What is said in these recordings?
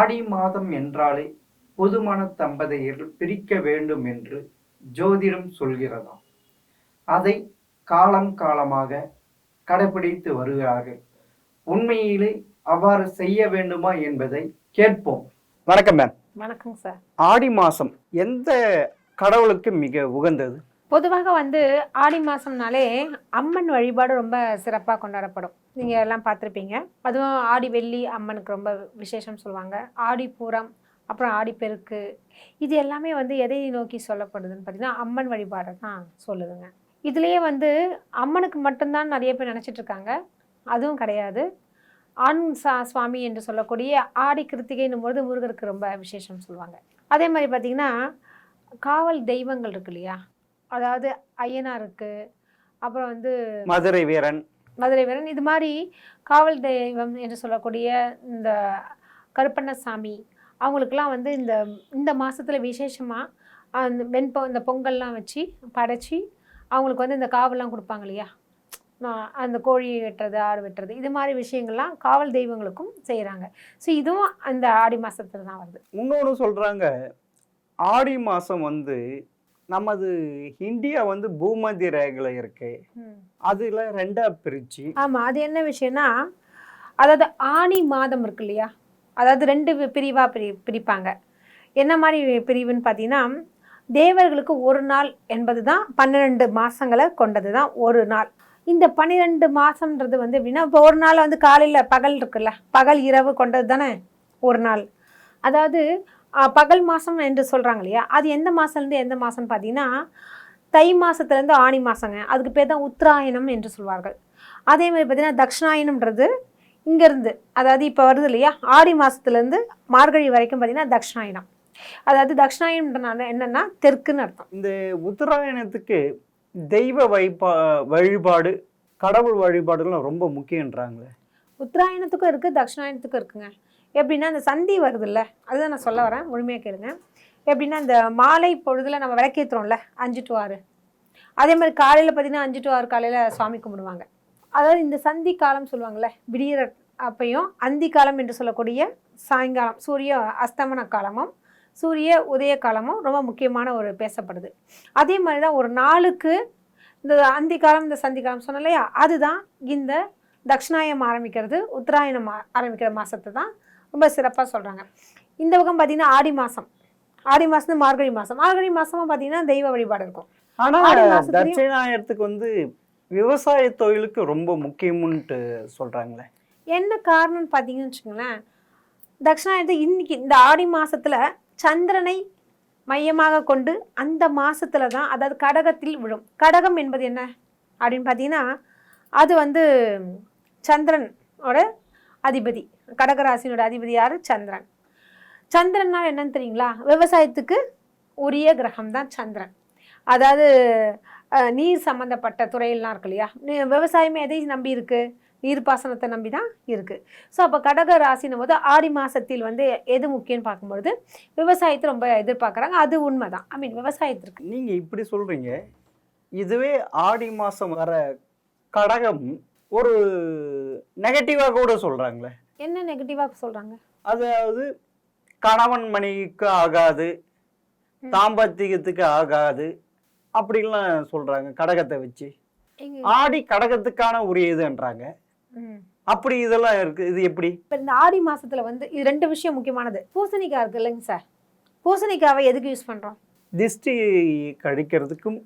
ஆடி மாதம் என்றாலே புதுமண தம்பதியர்கள் பிரிக்க வேண்டும் என்று ஜோதிடம் சொல்கிறதாம். அதை காலம் காலமாக கடைபிடித்து வருகிறார்கள். உண்மையிலே அவ்வாறு செய்ய வேண்டுமா என்பதை கேட்போம். வணக்கம் மேம். வணக்கங்க சார். ஆடி மாசம் எந்த கடவுளுக்கு மிக உகந்தது? பொதுவாக வந்து ஆடி மாதம்னாலே அம்மன் வழிபாடு ரொம்ப சிறப்பாக கொண்டாடப்படும். நீங்கள் எல்லாம் பார்த்துருப்பீங்க. அதுவும் ஆடி வெள்ளி அம்மனுக்கு ரொம்ப விசேஷம் சொல்லுவாங்க. ஆடி பூரம் அப்புறம் ஆடிப்பெருக்கு இது எல்லாமே வந்து எதை நோக்கி சொல்லப்படுதுன்னு பார்த்தீங்கன்னா அம்மன் வழிபாடை தான் சொல்லுதுங்க. இதுலேயே வந்து அம்மனுக்கு மட்டும்தான் நிறைய பேர் நினச்சிட்ருக்காங்க அதுவும் கிடையாது. ஆண் சா சுவாமி என்று சொல்லக்கூடிய ஆடி கிருத்திகைன்னும் பொழுது முருகருக்கு ரொம்ப விசேஷம் சொல்லுவாங்க. அதே மாதிரி பார்த்திங்கன்னா காவல் தெய்வங்கள் இருக்கு இல்லையா? அதாவது ஐயனார் இருக்கு அப்புறம் வந்து மதுரை வீரன். மதுரை வீரன். இது மாதிரி காவல் தெய்வம் என்று சொல்லக்கூடிய இந்த கருப்பண்ணசாமி அவங்களுக்கெல்லாம் வந்து இந்த இந்த மாதத்தில் விசேஷமாக அந்த வெண்பொ இந்த பொங்கல்லாம் வச்சு படைச்சி அவங்களுக்கு வந்து இந்த காவல்லாம் கொடுப்பாங்க இல்லையா? அந்த கோழி வெட்டுறது ஆடு வெட்டுறது இது மாதிரி விஷயங்கள்லாம் காவல் தெய்வங்களுக்கும் செய்கிறாங்க ஸோ இதுவும் அந்த ஆடி மாதத்துல தான் வருது. இன்னொன்று சொல்றாங்க ஆடி மாசம் வந்து நமது இந்தியா வந்து பூமதி ரேகையில் இருக்கு. அதுல ரெண்டா பிரிச்சு. ஆமாம் அது என்ன விஷயம்னா அதாவது ஆணி மாதம் இருக்கு இல்லையா? அதாவது ரெண்டு பிரிவாக பிரி பிரிப்பாங்க. என்ன மாதிரி பிரிவுன்னு பார்த்தீங்கன்னா தேவர்களுக்கு ஒரு நாள் என்பது தான் பன்னிரெண்டு மாதங்களை கொண்டது தான் ஒரு நாள். இந்த பன்னிரெண்டு மாதம்ன்றது வந்து எப்படின்னா இப்போ ஒரு நாள் வந்து காலையில் பகல் இருக்குல்ல பகல் இரவு கொண்டது தானே ஒரு நாள். அதாவது பகல் மாதம் என்று சொல்கிறாங்க இல்லையா? அது எந்த மாதம்லேருந்து எந்த மாதம்னு பார்த்தீங்கன்னா தை மாதத்துலேருந்து ஆணி மாதங்க அதுக்கு பேர் தான் உத்தராயணம் என்று சொல்வார்கள். அதே மாதிரி பார்த்தீங்கன்னா தக்ஷணாயனம்ன்றது இங்கேருந்து அதாவது இப்போ வருது இல்லையா? ஆடி மாதத்துலேருந்து மார்கழி வரைக்கும் பார்த்தீங்கன்னா தக்ஷணாயனம் அதாவது தக்ஷணாயனம்ன்றனால என்னென்னா தெற்குன்னு அர்த்தம். இந்த உத்தராயணத்துக்கு தெய்வ வைப்பா வழிபாடு கடவுள் வழிபாடுலாம் ரொம்ப முக்கியன்றாங்களே உத்தராயணத்துக்கும் இருக்குது தட்சிணாயணத்துக்கும் இருக்குங்க. எப்படின்னா அந்த சந்தி வருதுல்ல அதுதான் நான் சொல்ல வரேன். முழுமையாக கேளுங்க. எப்படின்னா இந்த மாலை பொழுதில் நம்ம விளக்கேற்றுறோம்ல அஞ்சு டு ஆறு. அதே மாதிரி காலையில் பார்த்தீங்கன்னா அஞ்சு டு ஆறு காலையில் சுவாமி கும்பிடுவாங்க. அதாவது இந்த சந்தி காலம் சொல்லுவாங்கள்ல விடியற அப்பையும் அந்தி காலம் என்று சொல்லக்கூடிய சாயங்காலம் சூரிய அஸ்தமன காலமும் சூரிய உதய காலமும் ரொம்ப முக்கியமான ஒரு பேசப்படுது. அதே மாதிரி தான் ஒரு நாளுக்கு இந்த அந்தி காலம் இந்த சந்தி காலம் சொன்னலையா இல்லையா? அதுதான் இந்த தக்ஷணாயம் ஆரம்பிக்கிறது உத்தராயணம் ஆரம்பிக்கிற மாதத்தை தான் ரொம்ப சிறப்பாக சொல்கிறாங்க இந்த பக்கம் பார்த்தீங்கன்னா ஆடி மாதம் ஆடி மாதம் மார்கழி மாதம் மார்கழி மாதமும் பார்த்தீங்கன்னா தெய்வ வழிபாடு இருக்கும். தட்சிணாயனத்துக்கு வந்து விவசாய தொழிலுக்கு ரொம்ப முக்கியம்னுட்டு சொல்றாங்களே. என்ன காரணம்னு பார்த்தீங்கன்னு வச்சுக்கோங்களேன் தட்சிணாயனத்தை இன்னைக்கு இந்த ஆடி மாசத்துல சந்திரனை மையமாக கொண்டு அந்த மாசத்துல தான் அதாவது கடகத்தில் விழும். கடகம் என்பது என்ன அப்படின்னு பார்த்தீங்கன்னா அது வந்து சந்திரனோட அதிபதி. கடகராசினோட அதிபதி யார்? சந்திரன். சந்திரன்னா என்னன்னு தெரியுங்களா? விவசாயத்துக்கு உரிய கிரகம் தான் சந்திரன். அதாவது நீர் சம்மந்தப்பட்ட துறையெல்லாம் இருக்கு இல்லையா? நீ- விவசாயமே எதை நம்பி இருக்கு? நீர்ப்பாசனத்தை நம்பி தான் இருக்குது ஸோ அப்போ கடக ராசினும் போது ஆடி மாதத்தில் வந்து எது முக்கியம்னு பார்க்கும்பொழுது விவசாயத்தை ரொம்ப எதிர்பார்க்குறாங்க. அது உண்மை தான் ஐ மீன் விவசாயத்திற்கு. நீங்கள் இப்படி சொல்கிறீங்க இதுவே ஆடி மாதம் வர கடகம் ஒரு நெகட்டிவா கூட சொல்றாங்களே. என்ன நெகட்டிவாக சொல்கிறாங்க அதாவது கணவன் மனைவிக்கு ஆகாது. தாம்பத்தியத்துக்கு ஆகாது அப்படிலாம் சொல்றாங்க கடகத்தை வச்சு. ஆடி கடகத்துக்கான உரியதுன்றாங்க ம். அப்படி இதெல்லாம் இருக்கு இது எப்படி? இப்போ இந்த ஆடி மாசத்துல வந்து இது ரெண்டு விஷயம் முக்கியமானது. பூசணிக்காய் இருக்கு இல்லைங்க சார். பூசணிக்காவை எதுக்கு யூஸ் பண்ணுறோம் திஷ்டி கழிக்கிறதுக்கும்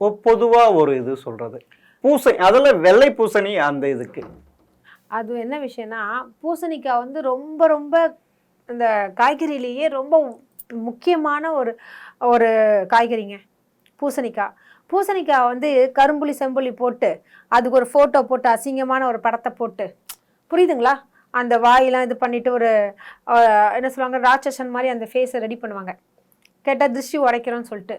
பொ- பொதுவா ஒரு இது சொல்றது. பூசணி அதில் வெள்ளை பூசணி அந்த இதுக்கு. அது என்ன விஷயம்னா பூசணிக்காய் வந்து ரொம்ப ரொம்ப இந்த காய்கறியிலேயே ரொம்ப முக்கியமான ஒரு ஒரு காய்கறிங்க பூசணிக்காய். பூசணிக்காய் வந்து கரும்புலி செம்புலி போட்டு அதுக்கு ஒரு ஃபோட்டோ போட்டு அசிங்கமான ஒரு படத்தை போட்டு. புரியுதுங்களா? அந்த வாயெல்லாம் இது பண்ணிட்டு ஒரு என்ன சொல்லுவாங்க ராட்சசன் மாதிரி அந்த ஃபேஸை ரெடி பண்ணுவாங்க. கேட்டால் திருஷ்டி உடைக்கிறோன்னு சொல்லிட்டு.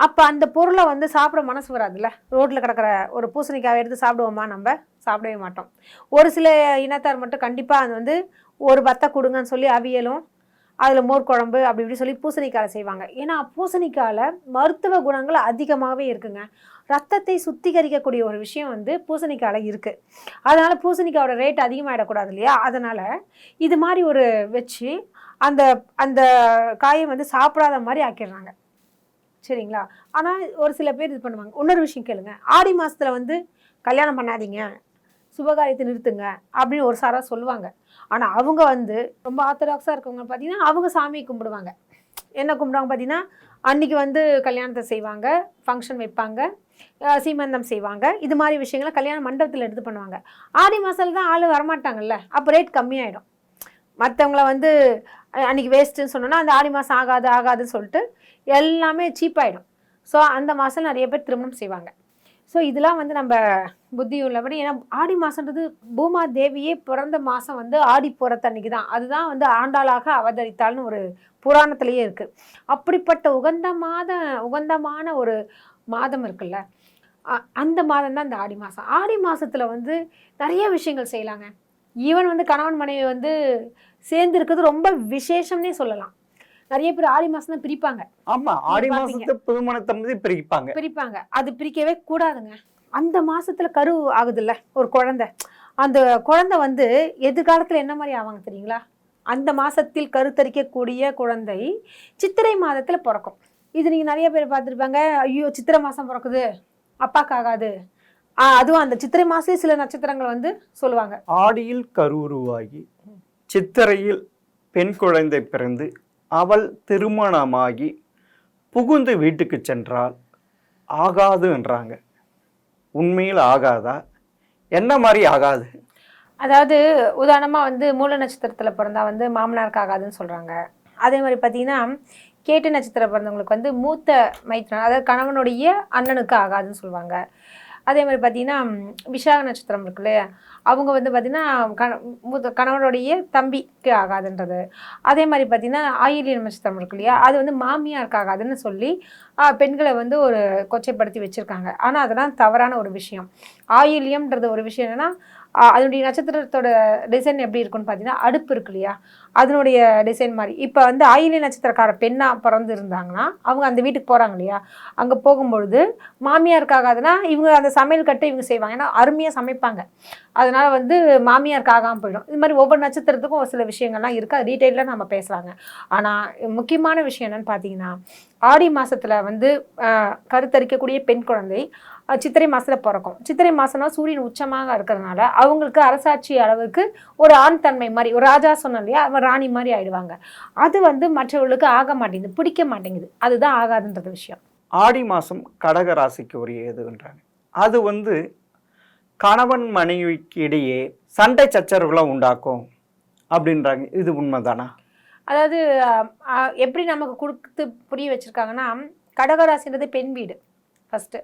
அப்போ அந்த பொருளை வந்து சாப்பிட மனசு வராதுல்ல? ரோட்டில் கிடக்கிற ஒரு பூசணிக்காவை எடுத்து சாப்பிடுவோமா? நம்ம சாப்பிடவே மாட்டோம். ஒரு சில இனத்தார் மட்டும் கண்டிப்பாக அது வந்து ஒரு பத்தை கொடுங்கன்னு சொல்லி அவியலும் அதில் மோர் குழம்பு அப்படி இப்படி சொல்லி பூசணிக்காயில் செய்வாங்க. ஏன்னா பூசணிக்காயில் மருத்துவ குணங்கள் அதிகமாகவே இருக்குங்க. ரத்தத்தை சுத்திகரிக்கக்கூடிய ஒரு விஷயம் வந்து பூசணிக்காயில் இருக்குது அதனால் பூசணிக்காயோட ரேட் அதிகமாகிடக்கூடாது இல்லையா? அதனால் இது மாதிரி ஒரு வச்சு அந்த அந்த காயை வந்து சாப்பிடாத மாதிரி ஆக்கிடுறாங்க. சரிங்களா? ஆனால் ஒரு சில பேர் இது பண்ணுவாங்க. இன்னொரு விஷயம் கேளுங்க. ஆடி மாதத்தில் வந்து கல்யாணம் பண்ணாதீங்க. சுபகாரியத்தை நிறுத்துங்க அப்படின்னு ஒரு சாராக சொல்லுவாங்க. ஆனால் அவங்க வந்து ரொம்ப ஆர்த்தடாக்ஸாக இருக்கவங்க பார்த்தீங்கன்னா அவங்க சாமியை கும்பிடுவாங்க. என்ன கும்பிடுவாங்க பார்த்தீங்கன்னா அன்றைக்கி வந்து கல்யாணத்தை செய்வாங்க ஃபங்க்ஷன் வைப்பாங்க சீமந்தம் செய்வாங்க. இது மாதிரி விஷயங்களை கல்யாண மண்டபத்தில் எடுத்து பண்ணுவாங்க. ஆடி மாதத்துல தான் ஆள் வரமாட்டாங்கல்ல. அப்போ ரேட் கம்மியாயிடும். மற்றவங்கள வந்து அன்றைக்கி வேஸ்ட்டுன்னு சொன்னோன்னா அந்த ஆடி மாதம் ஆகாது ஆகாதுன்னு சொல்லிட்டு எல்லாமே சீப்பாயிடும் ஸோ அந்த மாதம் நிறைய பேர் திருமணம் செய்வாங்க. ஸோ இதெல்லாம் வந்து நம்ம புத்தி உள்ளபடி ஏன்னா ஆடி மாதன்றது பூமா தேவியே பிறந்த மாதம் வந்து ஆடி போகிறத்த தான். அதுதான் வந்து ஆண்டாளாக அவதரித்தாள்னு ஒரு புராணத்திலேயே இருக்குது அப்படிப்பட்ட உகந்த மாத உகந்தமான ஒரு மாதம் இருக்குல்ல. அ- அந்த மாதம் தான் இந்த ஆடி மாதம் ஆடி மாதத்தில் வந்து நிறைய விஷயங்கள் செய்யலாங்க. ஈவன் வந்து கணவன் மனைவி வந்து சேர்ந்து இருக்கிறது ரொம்ப விசேஷம்னே சொல்லலாம். நிறைய பேர் ஆடி மாதம் தான் பிரிப்பாங்க. ஆமா ஆடி. மாசத்து வந்து பிரிப்பாங்க. பிரிப்பாங்க. அது பிரிக்கவே கூடாதுங்க. அந்த மாசத்துல கரு ஆகுதுல்ல ஒரு குழந்தை. அந்த குழந்தை வந்து எதிர்காலத்துல என்ன மாதிரி ஆவாங்க தெரியுங்களா? அந்த மாசத்தில் கருத்தரிக்கக்கூடிய குழந்தை சித்திரை மாதத்துல பிறக்கும். இது நீங்க நிறைய பேர் பார்த்துருப்பாங்க. ஐயோ சித்திரை மாசம் பிறக்குது. அப்பாக்கு ஆகாது. அதுவும் அந்த சித்திரை மாசே சில நட்சத்திரங்கள் வந்து சொல்லுவாங்க. ஆடியில் கருவுருவாகி சித்திரையில் பெண் குழந்தை பிறந்து அவள் திருமணமாகி புகுந்து வீட்டுக்கு சென்றால் ஆகாது என்றாங்க. உண்மையில் ஆகாதா? என்ன மாதிரி ஆகாது? அதாவது உதாரணமாக வந்து மூல நட்சத்திரத்தில் பிறந்தா வந்து மாமனாருக்கு ஆகாதுன்னு சொல்கிறாங்க அதே மாதிரி பார்த்தீங்கன்னா கேட்டு நட்சத்திரம் பிறந்தவங்களுக்கு வந்து மூத்த மைத்ரன் அதாவது கணவனுடைய அண்ணனுக்கு ஆகாதுன்னு சொல்லுவாங்க அதே மாதிரி பார்த்தீங்கன்னா விசாக நட்சத்திரம் இருக்குல்ல அவங்க வந்து பார்த்தீங்கன்னா கண கணவனுடைய தம்பிக்கு ஆகாதுன்றது. அதே மாதிரி பார்த்தீங்கன்னா ஆயிலிய நட்சத்திரம் இருக்கு இல்லையா? அது வந்து மாமியாருக்கு ஆகாதுன்னு சொல்லி பெண்களை வந்து ஒரு கொச்சைப்படுத்தி வச்சுருக்காங்க. ஆனால் அதெல்லாம் தவறான ஒரு விஷயம். ஆயில்யம்ன்றது ஒரு விஷயம் என்னென்னா அதனுடைய நட்சத்திரத்தோட டிசைன் எப்படி இருக்குன்னு பார்த்தீங்கன்னா அடுப்பு இருக்கு இல்லையா? அதனுடைய டிசைன் மாதிரி. இப்போ வந்து ஆயிலிய நட்சத்திரக்கார பெண்ணாக பிறந்து இருந்தாங்கன்னா அவங்க அந்த வீட்டுக்கு போகிறாங்க இல்லையா? அங்கே போகும்பொழுது மாமியாருக்காகாதுன்னா இவங்க அந்த சமையல் கட்டை இவங்க செய்வாங்க. ஏன்னா அருமையாக சமைப்பாங்க. அதனால் வந்து மாமியார் ஆகாமல் போயிடும். இது மாதிரி ஒவ்வொரு நட்சத்திரத்துக்கும் ஒரு சில விஷயங்கள்லாம் இருக்குது அது டீட்டெயிலாக நம்ம பேசுகிறாங்க ஆனால் முக்கியமான விஷயம் என்னென்னு பார்த்தீங்கன்னா ஆடி மாதத்தில் வந்து கருத்தரிக்கக்கூடிய பெண் குழந்தை சித்திரை மாதத்தில் பிறக்கும். சித்திரை மாதம்னா சூரியன் உச்சமாக இருக்கிறதுனால அவங்களுக்கு அரசாட்சி அளவுக்கு ஒரு ஆண் தன்மை மாதிரி ஒரு ராஜா சொன்ன இல்லையா அவன் ராணி மாதிரி ஆயிடுவாங்க. அது வந்து மற்றவர்களுக்கு ஆக மாட்டேங்குது பிடிக்க மாட்டேங்குது. அதுதான் ஆகாதுன்றது விஷயம். ஆடி மாதம் கடக ராசிக்கு உரியதுன்றாங்க. அது வந்து கணவன் மனைவிக்கு இடையே சண்டை சச்சரவுகளை உண்டாக்கும் அப்படின்றாங்க. இது உண்மைதானா? அதாவது எப்படி நமக்கு கொடுத்து புரிய வச்சுருக்காங்கன்னா கடகராசின்றது பெண் வீடு. ஃபஸ்ட்டு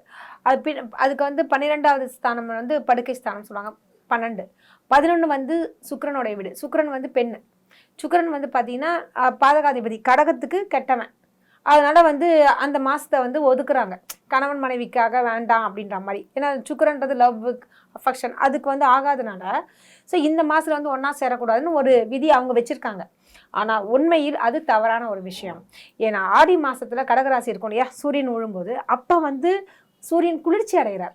அது பின் அதுக்கு வந்து பன்னிரெண்டாவது ஸ்தானம் வந்து படுக்கை ஸ்தானம் சொல்லுவாங்க. பன்னெண்டு. பதினொன்று வந்து சுக்கரனுடைய வீடு. சுக்கரன் வந்து பெண் சுக்கரன் வந்து பார்த்தீங்கன்னா பாதகாதிபதி. கடகத்துக்கு கெட்டவன். அதனால் வந்து அந்த மாதத்தை வந்து ஒதுக்குறாங்க. கணவன் மனைவிக்காக வேண்டாம் அப்படின்ற மாதிரி. ஏன்னா சுக்கரன்றது லவ் அஃபெக்ஷன் அதுக்கு வந்து ஆகாதனால ஸோ இந்த மாதத்தில் வந்து ஒன்றா சேரக்கூடாதுன்னு ஒரு விதி அவங்க வச்சுருக்காங்க. ஆனால் உண்மையில் அது தவறான ஒரு விஷயம். ஏன்னா ஆடி மாதத்தில் கடகராசி இருக்கும் இல்லையா? சூரியன் உழும்போது அப்போ வந்து சூரியன் குளிர்ச்சி அடைகிறார்.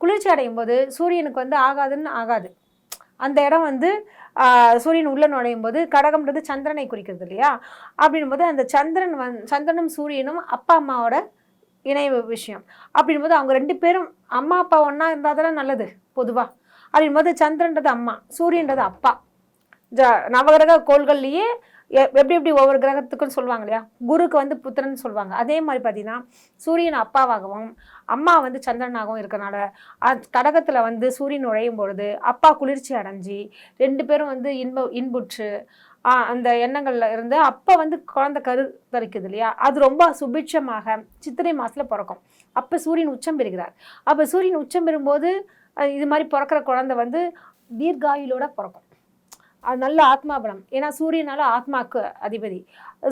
குளிர்ச்சி அடையும் போது சூரியனுக்கு வந்து ஆகாதுன்னு ஆகாது. அந்த இடம் வந்து சூரியன் உள்ள நுழையும் போது கடகம்ன்றது சந்திரனை குறிக்கிறது இல்லையா? அப்படின்னும் போது அந்த சந்திரன் வந் சந்திரனும் சூரியனும் அப்பா அம்மாவோட இணைவு விஷயம். அப்படின்னும் போது அவங்க ரெண்டு பேரும் அம்மா அப்பா ஒன்றா இருந்தால் தானே நல்லது பொதுவாக அப்படின்னும் போது சந்திரன்றது அம்மா சூரியன்றது அப்பா. ஜ நவகிரக கோள்கள்லேயே எப்படி எப்படி ஒவ்வொரு கிரகத்துக்கும் சொல்லுவாங்க இல்லையா? குருக்கு வந்து புத்திரன் சொல்லுவாங்க. அதே மாதிரி பார்த்தீங்கன்னா சூரியன் அப்பாவாகவும் அம்மா வந்து சந்திரனாகவும் இருக்கனால கடகத்தில் வந்து சூரியன் நுழையும் பொழுது அப்பா குளிர்ச்சி அடைஞ்சி ரெண்டு பேரும் வந்து இன்ப இன்புற்று அந்த எண்ணங்களில் இருந்து அப்போ வந்து குழந்தை கரு தரிக்குது இல்லையா? அது ரொம்ப சுபிட்சமாக சித்திரை மாதத்தில் பிறக்கும். அப்போ சூரியன் உச்சம் பெறுகிறார். அப்போ சூரியன் உச்சம் பெறும்போது இது மாதிரி பிறக்கிற குழந்தை வந்து தீர்காயுளோட பிறக்கும். நல்ல ஆத்மா பலம் ஏன்னா சூரியனால ஆத்மாக்கு அதிபதி.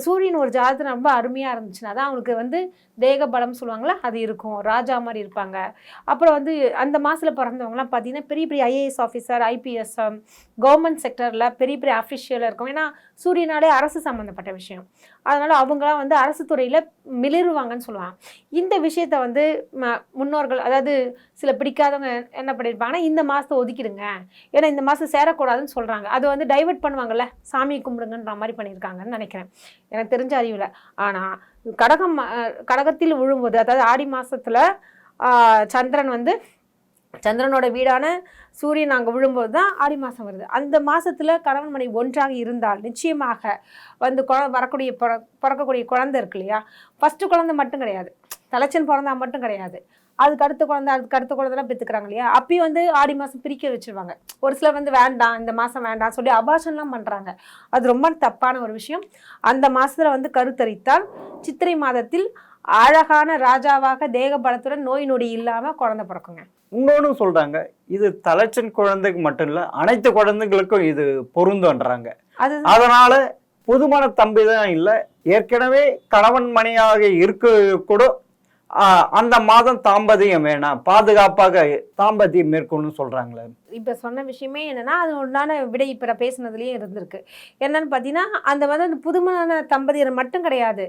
சூரியன் ஒரு ஜாதகத்தில் ரொம்ப அருமையாக இருந்துச்சுன்னா தான் அவனுக்கு வந்து தேக பலம் சொல்லுவாங்களே அது இருக்கும். ராஜா மாதிரி இருப்பாங்க. அப்புறம் வந்து அந்த மாதத்தில் பிறந்தவங்கலாம் பார்த்தீங்கன்னா பெரிய பெரிய ஐஏஎஸ் ஆஃபீஸர் ஐபிஎஸ் கவர்மெண்ட் செக்டரில் பெரிய பெரிய அஃபிஷியலாக இருக்கும். ஏன்னா சூரியனாலே அரசு சம்மந்தப்பட்ட விஷயம். அதனால் அவங்களாம் வந்து அரசு துறையில் மிளிருவாங்கன்னு சொல்லுவாங்க. இந்த விஷயத்த வந்து ம- முன்னோர்கள் அதாவது சில பிடிக்காதவங்க என்ன பண்ணியிருப்பாங்கன்னா இந்த மாதத்தை ஒதுக்கிடுங்க. ஏன்னா இந்த மாதம் சேரக்கூடாதுன்னு சொல்கிறாங்க அது வந்து டைவர்ட் பண்ணுவாங்கல்ல சாமி கும்பிடுங்கன்ற மாதிரி பண்ணியிருக்காங்கன்னு நினைக்கிறேன். எனக்கு தெரிஞ்ச அறிவில் ஆனால் கடகம் கடகத்தில் விழும்போது அதாவது ஆடி மாதத்தில் சந்திரன் வந்து சந்திரனோட வீடான சூரியன் அங்கே விழும்போது தான் ஆடி மாதம் வருது. அந்த மாதத்தில் கணவன் மனைவி ஒன்றாக இருந்தால் நிச்சயமாக வந்து குழ வரக்கூடிய பிற பிறக்கக்கூடிய குழந்தை இருக்கு இல்லையா? ஃபஸ்ட்டு குழந்தை மட்டும் கிடையாது. தலைச்சன் பிறந்தா மட்டும் கிடையாது. அதுக்கு அடுத்த குழந்தை அதுக்கு அடுத்த குழந்தைலாம் பெற்றுக்கிறாங்க இல்லையா? அப்பயும் வந்து ஆடி மாதம் பிரிக்க வச்சுருவாங்க. ஒரு சிலர் வந்து வேண்டாம் இந்த மாதம் வேண்டாம் சொல்லி அபாஷன்லாம் பண்ணுறாங்க அது ரொம்ப தப்பான ஒரு விஷயம். அந்த மாதத்தில் வந்து கருத்தரித்தால் சித்திரை மாதத்தில் அழகான ராஜாவாக தேக பலத்துடன் நோய் நொடி இல்லாமல் குழந்தை பிறக்குங்க. இன்னொன்னு சொல்றாங்க இது தலைச்சன் குழந்தைக்கு மட்டும் இல்ல அனைத்து குழந்தைகளுக்கும் இது பொருந்துன்றாங்க. அது அதனால புதுமண தம்பி தான் இல்லை ஏற்கனவே கணவன் மணியாக இருக்க கூட அந்த மாதம் தாம்பதியம் வேணாம் பாதுகாப்பாக தாம்பதியம் மேற்கொள்ளும் சொல்றாங்களே. இப்போ சொன்ன விஷயமே என்னென்னா அது உண்டான விடை இப்போ பேசுனதுலேயே இருந்திருக்கு. என்னென்னு பார்த்தீங்கன்னா அந்த வந்து அந்த புதுமண தம்பதியர் மட்டும் கிடையாது.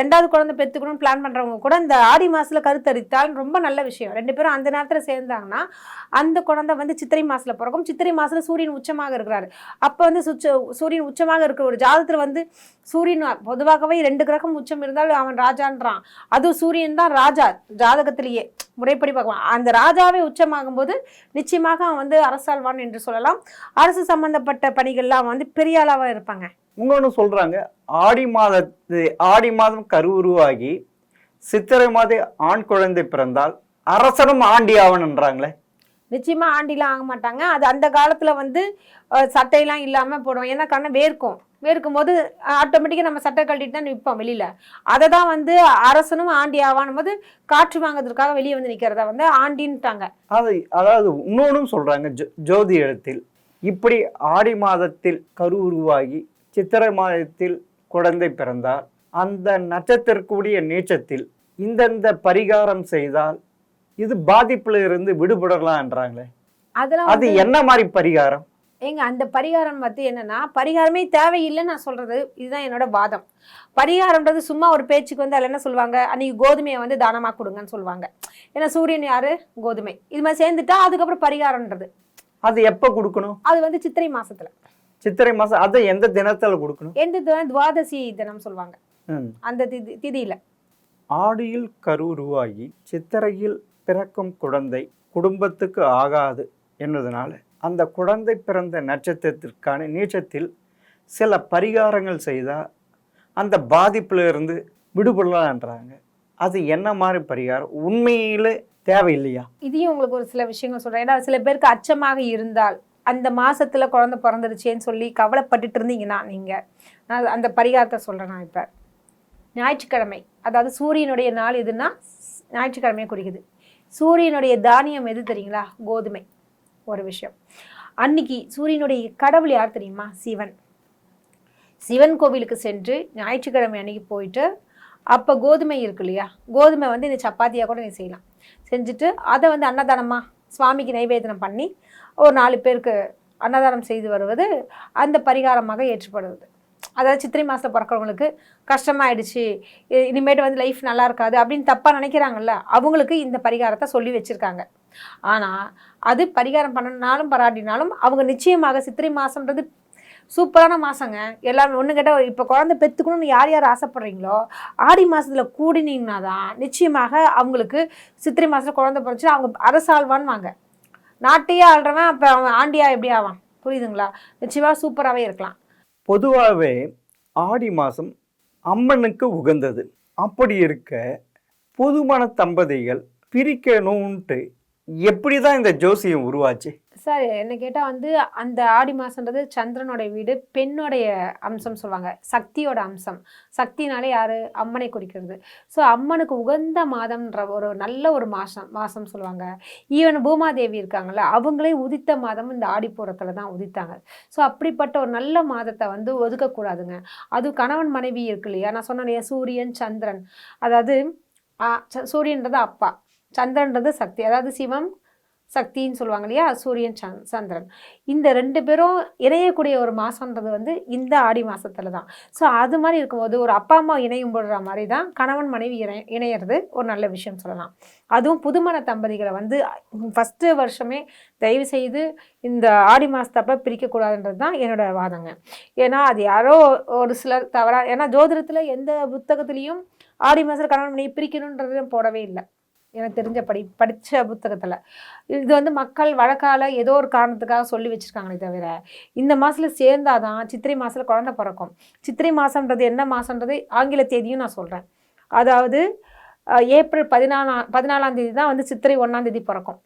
ரெண்டாவது குழந்தை பெற்றுக்கணும்னு பிளான் பண்ணுறவங்க கூட இந்த ஆடி மாதத்தில் கருத்தரித்தால் ரொம்ப நல்ல விஷயம். ரெண்டு பேரும் அந்த நேரத்தில் சேர்ந்தாங்கன்னா அந்த குழந்தை வந்து சித்திரை மாதத்தில் பிறக்கும். சித்திரை மாதத்தில் சூரியன் உச்சமாக இருக்கிறாரு. அப்போ வந்து சுச்ச சூரியன் உச்சமாக இருக்கிற ஒரு ஜாதகத்தில் வந்து சூரியன் பொதுவாகவே ரெண்டு கிரகம் உச்சம் இருந்தால் அவன் ராஜான்றான். அதுவும் சூரியன் தான் ராஜா ஜாதகத்திலேயே. முறைப்படி பார்க்கலாம். அந்த ராஜாவே உச்சமாகும்போது நிச்சயமாக அவன் வந்து அரசாழ்வான் என்று சொல்லலாம். அரசு சம்பந்தப்பட்ட பணிகள்லாம் வந்து பெரிய அளவா இருப்பாங்க. இன்னொன்னு சொல்றாங்க. ஆடி மாதத்து ஆடி மாதம் கருவுருவாகி சித்திரை மாதம் ஆண் குழந்தை பிறந்தால் அரசனும் ஆண்டி ஆவணன்றாங்களே. நிச்சயமா ஆண்டிலாம் ஆக மாட்டாங்க. அது அந்த காலத்துல வந்து சட்டையெல்லாம் இல்லாம போடுவோம் ஏன்னா கண்ணை வேர்க்கும். வேர்க்கும் போது ஆட்டோமேட்டிக்காக நம்ம சட்டை கழட்டிட்டு தான் நிற்போம் வெளியில. அதை தான் வந்து அரசனும் ஆண்டி ஆவானும் போது காற்று வாங்குறதுக்காக வெளியே வந்து நிக்கிறத வந்து ஆண்டின்ட்டாங்க. அது அதாவது இன்னொன்னும் சொல்றாங்க ஜோ ஜோதி இடத்தில் இப்படி ஆடி மாதத்தில் கரு உருவாகி சித்திரை மாதத்தில் குழந்தை பிறந்தால் அந்த நட்சத்திற்குரிய நீச்சத்தில் இந்தந்த பரிகாரம் செய்தால் இது பாதிப்புல இருந்து விடுபடலாம்ன்றாங்களே அது என்ன மாதிரி பரிகாரம்? ஏங்க அந்த பரிகாரம் வந்து என்னன்னா பரிகாரமே தேவையில்லைன்னு நான் சொல்றது இதுதான் என்னோட வாதம். பரிகாரம்ன்றது சும்மா ஒரு பேச்சுக்கு வந்து அதில் என்ன சொல்லுவாங்க அன்னைக்கு கோதுமையை வந்து தானமா கொடுங்கன்னு சொல்லுவாங்க. ஏன்னா சூரியன் யாரு? கோதுமை. இது மாதிரி சேர்ந்துட்டா அதுக்கப்புறம் பரிகாரம்ன்றது. அது எப்ப கொடுக்கணும்? அது வந்து சித்திரை மாசத்துல. சித்திரை மாசம் அதை எந்த தினத்துல கொடுக்கணும்? எந்த தினம் துவாதசி தினம் சொல்லுவாங்க. அந்த திதி திதியில. ஆடியில் கரு உருவாகி சித்திரையில் பிறக்கும் குழந்தை குடும்பத்துக்கு ஆகாது என்பதனால அந்த குழந்தை பிறந்த நட்சத்திரத்திற்கான நீச்சத்தில் சில பரிகாரங்கள் செய்தால் அந்த பாதிப்பில் இருந்து விடுபடலான்றாங்க அது என்ன மாதிரி பரிகாரம்? உண்மையிலே தேவையில்லையா? இதையும் உங்களுக்கு ஒரு சில விஷயங்கள் சொல்கிறேன் ஏன்னா சில பேருக்கு அச்சமாக இருந்தால் அந்த மாசத்துல குழந்தை பிறந்துருச்சேன்னு சொல்லி கவலைப்பட்டுட்டு இருந்தீங்கன்னா நீங்கள் நான் அந்த பரிகாரத்தை சொல்கிறேன் நான் இப்போ. ஞாயிற்றுக்கிழமை அதாவது சூரியனுடைய நாள் எதுன்னா ஞாயிற்றுக்கிழமையை குறிக்குது. சூரியனுடைய தானியம் எது தெரியுங்களா? கோதுமை. ஒரு விஷயம். அன்னைக்கு சூரியனுடைய கடவுள் யார் தெரியுமா? சிவன். சிவன் கோவிலுக்கு சென்று ஞாயிற்றுக்கிழமை அன்னைக்கு போயிட்டு அப்போ கோதுமை இருக்கு இல்லையா? கோதுமை வந்து இந்த சப்பாத்தியாக கூட நீ செய்யலாம். செஞ்சுட்டு அதை வந்து அன்னதானமாக சுவாமிக்கு நைவேதனம் பண்ணி ஒரு நாலு பேருக்கு அன்னதானம் செய்து வருவது அந்த பரிகாரமாக ஏற்றுப்படுவது. அதாவது சித்திரை மாதம் பிறக்கிறவங்களுக்கு கஷ்டமாயிடுச்சு இனிமேட்டு வந்து லைஃப் நல்லா இருக்காது அப்படின்னு தப்பாக நினைக்கிறாங்கல்ல அவங்களுக்கு இந்த பரிகாரத்தை சொல்லி வச்சுருக்காங்க. ஆனால் அது பரிகாரம் பண்ணனாலும் பராட்டினாலும் அவங்க நிச்சயமாக சித்திரை மாதம்ன்றது சூப்பரான மாதங்க எல்லாரும் ஒன்று கேட்டால் இப்போ குழந்தை பெற்றுக்கணும்னு யார் யார் ஆசைப்பட்றீங்களோ ஆடி மாதத்தில் கூடினீங்கன்னா தான் நிச்சயமாக அவங்களுக்கு சித்திரை மாதத்தில் குழந்தை பிறந்துச்சுன்னா அவங்க அரசாழ்வான்வாங்க நாட்டையே ஆள்றவன் அப்போ அவன் ஆண்டியா எப்படி ஆவான்? புரியுதுங்களா? நிச்சயமாக சூப்பராகவே இருக்கலாம். பொதுவாகவே ஆடி மாதம் அம்மனுக்கு உகந்தது. அப்படி இருக்க புதுமண தம்பதிகள் பிரிக்கணும்ன்ட்டு எப்படி தான் இந்த ஜோசியம் உருவாச்சு? சார் என்ன கேட்டால் வந்து அந்த ஆடி மாதன்றது சந்திரனுடைய வீடு பெண்ணுடைய அம்சம் சொல்லுவாங்க. சக்தியோட அம்சம். சக்தினாலே யார்? அம்மனை குறிக்கிறது. ஸோ அம்மனுக்கு உகந்த மாதம்ன்ற ஒரு நல்ல ஒரு மாதம் மாதம் சொல்லுவாங்க. ஈவன் பூமாதேவி இருக்காங்கல்ல அவங்களே உதித்த மாதம் இந்த ஆடிப்பூரத்தில் தான் உதித்தாங்க. ஸோ அப்படிப்பட்ட ஒரு நல்ல மாதத்தை வந்து ஒதுக்கக்கூடாதுங்க. அது கணவன் மனைவி இருக்கு இல்லையா? நான் சொன்னேன் சூரியன் சந்திரன். அதாவது ச- சூரியன்றது அப்பா. சந்திரன்றது சக்தி. அதாவது சிவம் சக்தின்னு சொல்லுவாங்க இல்லையா? சூரியன் சந் சந்திரன். இந்த ரெண்டு பேரும் இணையக்கூடிய ஒரு மாதன்றது வந்து இந்த ஆடி மாதத்தில் தான். ஸோ அது மாதிரி இருக்கும்போது ஒரு அப்பா அம்மா இணையும் போடுற மாதிரி தான் கணவன் மனைவி இணை இணையிறது ஒரு நல்ல விஷயம் சொல்லலாம். அதுவும் புதுமண தம்பதிகளை வந்து ஃபஸ்ட்டு வருஷமே தயவு செய்து இந்த ஆடி மாதத்தப்போ பிரிக்கக்கூடாதுன்றது தான் என்னோட வாதங்க. ஏன்னா அது யாரோ ஒரு சிலர் தவறா ஏன்னா ஜோதிடத்தில் எந்த புத்தகத்துலேயும் ஆடி மாதத்தில் கணவன் மனைவி பிரிக்கணுன்றது போடவே இல்லை. எனக்கு தெரிஞ்ச படி படித்த புத்தகத்தில். இது வந்து மக்கள் வழக்கால ஏதோ ஒரு காரணத்துக்காக சொல்லி வச்சுருக்காங்களே தவிர இந்த மாதத்தில் சேர்ந்தாதான் சித்திரை மாதத்தில் குழந்தை பிறக்கும். சித்திரை மாதம்ன்றது என்ன மாதன்றது ஆங்கில தேதியும் நான் சொல்கிறேன் அதாவது ஏப்ரல் பதினாலாம் பதினாலாம் தேதி தான் வந்து சித்திரை ஒன்றாம் தேதி பிறக்கும்.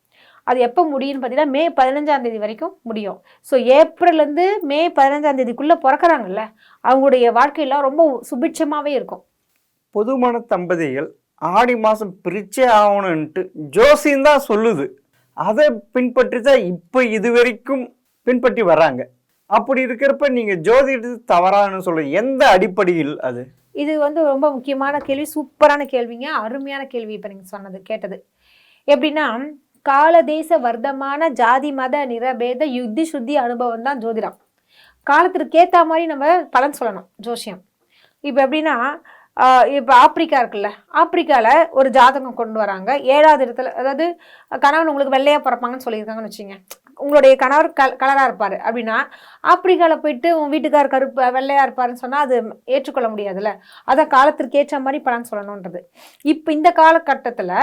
அது எப்போ முடியும்னு பார்த்தீங்கன்னா மே பதினஞ்சாம் தேதி வரைக்கும் முடியும். ஸோ ஏப்ரல்லேருந்து மே பதினஞ்சாம் தேதிக்குள்ளே பிறக்கறாங்கல்ல அவங்களுடைய வாழ்க்கையெல்லாம் ரொம்ப சுபிட்சமாகவே இருக்கும். பொதுமான தம்பதிகள் ஆடி மாதம் பிரிச்சே ஆகணும்ன்ட்டு ஜோசியம் தான் சொல்லுது. அதை பின்பற்றி தான் இப்போ இது வரைக்கும் பின்பற்றி வர்றாங்க. அப்படி இருக்கிறப்ப நீங்கள் ஜோதிடத்து தவறான்னு சொல்ல எந்த அடிப்படையில் அது? இது வந்து ரொம்ப முக்கியமான கேள்வி சூப்பரான கேள்விங்க அருமையான கேள்வி இப்போ நீங்கள் சொன்னது கேட்டது. எப்படின்னா காலதேச வர்த்தமான ஜாதி மத நிறபேத யுத்தி சுத்தி அனுபவம் தான் ஜோதிடம். காலத்திற்கு ஏற்ற மாதிரி நம்ம பலன் சொல்லணும் ஜோசியம். இப்போ எப்படின்னா இப்போ ஆப்பிரிக்கா இருக்குல்ல ஆப்பிரிக்காவில் ஒரு ஜாதகம் கொண்டு வராங்க. ஏழாவது இடத்துல அதாவது கணவன் உங்களுக்கு வெள்ளையாக பிறப்பாங்கன்னு சொல்லியிருக்காங்கன்னு வச்சுங்க உங்களுடைய கணவர் கல் கலராக இருப்பார். அப்படின்னா ஆப்பிரிக்காவில் போயிட்டு உன் வீட்டுக்கார் கருப்பு வெள்ளையாக இருப்பாருன்னு சொன்னால் அது ஏற்றுக்கொள்ள முடியாதுல்ல. அதை காலத்திற்கு ஏற்ற மாதிரி பலன் சொல்லணுன்றது இப்போ இந்த காலகட்டத்தில்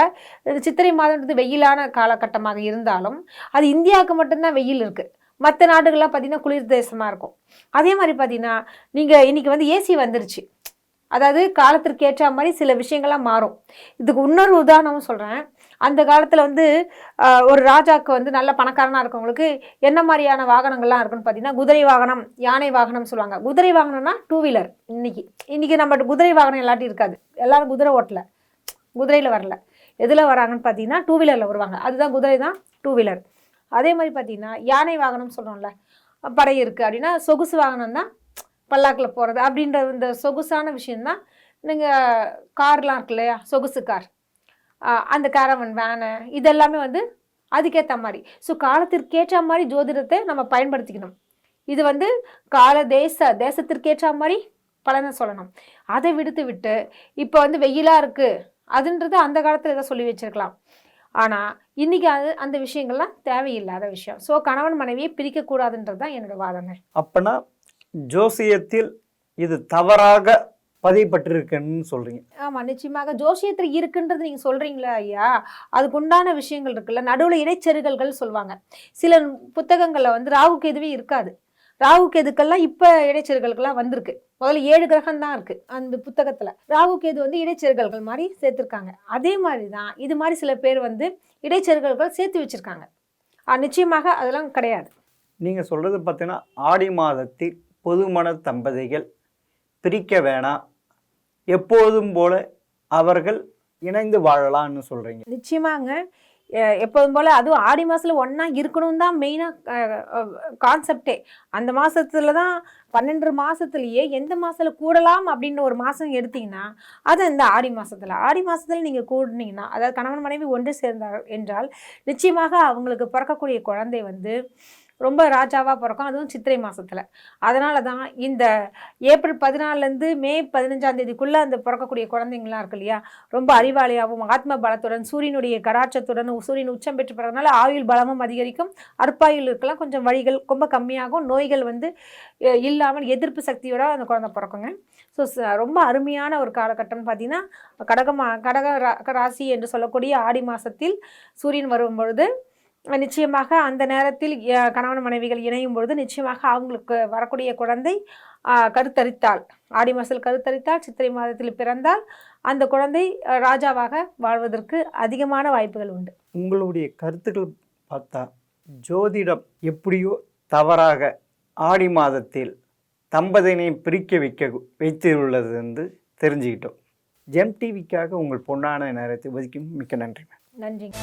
சித்திரை மாதம்ன்றது வெயிலான காலகட்டமாக இருந்தாலும் அது இந்தியாவுக்கு மட்டும்தான் வெயில் இருக்குது மற்ற நாடுகள்லாம் பார்த்திங்கன்னா குளிர் தேசமாக இருக்கும். அதே மாதிரி பார்த்தீங்கன்னா நீங்கள் இன்றைக்கி வந்து ஏசி வந்துருச்சு. அதாவது காலத்திற்கு ஏற்ற மாதிரி சில விஷயங்கள்லாம் மாறும். இதுக்கு இன்னொரு உதாரணமும் சொல்கிறேன் அந்த காலத்தில் வந்து ஒரு ராஜாக்கு வந்து நல்ல பணக்காரனாக இருக்கவங்களுக்கு என்ன மாதிரியான வாகனங்கள்லாம் இருக்குன்னு பார்த்தீங்கன்னா குதிரை வாகனம் யானை வாகனம் சொல்லுவாங்க. குதிரை வாகனம்னா டூ வீலர் இன்றைக்கி இன்றைக்கி நம்ம குதிரை வாகனம் எல்லாத்தையும் இருக்காது. எல்லோரும் குதிரை ஓட்டல. குதிரையில் வரல. எதில் வராங்கன்னு பார்த்தீங்கன்னா டூ வீலரில் வருவாங்க. அதுதான் குதிரை தான் டூ வீலர் அதே மாதிரி பார்த்தீங்கன்னா யானை வாகனம் சொல்கிறோம்ல படை இருக்குது அப்படின்னா சொகுசு வாகனம் தான் பல்லாக்கில் போகிறது அப்படின்ற இந்த சொகுசான விஷயந்தான் நீங்கள் கார்லாம் இருக்கு இல்லையா? சொகுசு கார். அந்த கேரவன் வேனு இதெல்லாமே வந்து அதுக்கேற்ற மாதிரி. ஸோ காலத்திற்கேற்ற மாதிரி ஜோதிடத்தை நம்ம பயன்படுத்திக்கணும். இது வந்து கால தேச தேசத்திற்கேற்ற மாதிரி பலனை சொல்லணும். அதை விடுத்து விட்டு இப்போ வந்து வெயிலாக இருக்குது அதுன்றது அந்த காலத்தில் ஏதோ சொல்லி வச்சிருக்கலாம். ஆனால் இன்னைக்கு அது அந்த விஷயங்கள்லாம் தேவையில்லாத விஷயம். ஸோ கணவன் மனைவியை பிரிக்கக்கூடாதுன்றது தான் என்னோட வாதனை அப்போனா ஜோசியத்தில் இது தவறாக பதியப்பட்டிருக்குன்னு சொல்றீங்க. ஆமாம் நிச்சயமாக ஜோசியத்தில் இருக்குன்றது நீங்கள் சொல்கிறீங்களா ஐயா. அதுக்கு உண்டான விஷயங்கள் இருக்குல்ல நடுவில் இடைச்செருகல்கள் சொல்லுவாங்க சில புத்தகங்களில் வந்து ராகு கேதுவே இருக்காது. ராகு கேதுக்கெல்லாம் இப்போ இடைச்செருகல்கள்லாம் வந்திருக்கு. முதல்ல ஏழு கிரகம் தான் இருக்குது அந்த புத்தகத்தில். ராகு கேது வந்து இடைச்செருகல்கள் மாதிரி சேர்த்துருக்காங்க. அதே மாதிரி தான் இது மாதிரி சில பேர் வந்து இடைச்செருகல்கள் சேர்த்து வச்சுருக்காங்க. நிச்சயமாக அதெல்லாம் கிடையாது. நீங்கள் சொல்கிறது பார்த்தீங்கன்னா ஆடி மாதத்தில் பொதுமன தம்பதிகள் பிரிக்க வேணாம் எப்போதும் போல அவர்கள் இணைந்து வாழலாம்னு சொல்கிறீங்க நிச்சயமாங்க. எ- எப்போதும் போல் அதுவும் ஆடி மாதத்தில் ஒன்றா இருக்கணும் தான் மெயினாக கான்செப்டே அந்த மாதத்துல தான் பன்னெண்டு மாதத்துலேயே எந்த மாதத்தில் கூடலாம் அப்படின்னு ஒரு மாதம் எடுத்தீங்கன்னா அது இந்த ஆடி மாதத்தில் ஆடி மாதத்தில் நீங்கள் கூடுனீங்கன்னா அதாவது கணவன் மனைவி ஒன்று சேர்ந்தார் என்றால் நிச்சயமாக அவங்களுக்கு பிறக்கக்கூடிய குழந்தை வந்து ரொம்ப ராஜாவாக பிறக்கும். அதுவும் சித்திரை மாதத்தில் அதனால தான் இந்த ஏப்ரல் பதினாலேருந்து மே பதினஞ்சாம் தேதிக்குள்ளே அந்த பிறக்கக்கூடிய குழந்தைங்களாம் இருக்கு இல்லையா? ரொம்ப அறிவாளியாகவும் ஆத்ம பலத்துடன் சூரியனுடைய கடாட்சத்துடன் சூரியன் உச்சம் பெற்று பிறகுனால ஆயுள் பலமும் அதிகரிக்கும். அற்பாயுள் இருக்கலாம். கொஞ்சம் வழிகள் ரொம்ப கம்மியாகும். நோய்கள் வந்து இல்லாமல் எதிர்ப்பு சக்தியோட அந்த குழந்தை பிறக்குங்க. ஸோ ரொம்ப அருமையான ஒரு காலகட்டம்னு பார்த்தீங்கன்னா கடகமா கடக ரா- ராசி என்று சொல்லக்கூடிய ஆடி மாதத்தில் சூரியன் வரும் பொழுது நிச்சயமாக அந்த நேரத்தில் கணவன் மனைவிகள் இணையும் பொழுது நிச்சயமாக அவங்களுக்கு வரக்கூடிய குழந்தை கருத்தரித்தால் ஆடி மாதத்தில் கருத்தரித்தால் சித்திரை மாதத்தில் பிறந்தால் அந்த குழந்தை ராஜாவாக வாழ்வதற்கு அதிகமான வாய்ப்புகள் உண்டு. உங்களுடைய கருத்துக்கள் பார்த்தா ஜோதிடம் எப்படியோ தவறாக ஆடி மாதத்தில் தம்பதியினை பிரிக்க வைக்க வைத்துள்ளது என்று தெரிஞ்சுக்கிட்டோம். ஜெம் டிவிக்காக உங்கள் பொன்னான நேரத்தை ஒதுக்கி மிக்க நன்றி. நன்றிங்க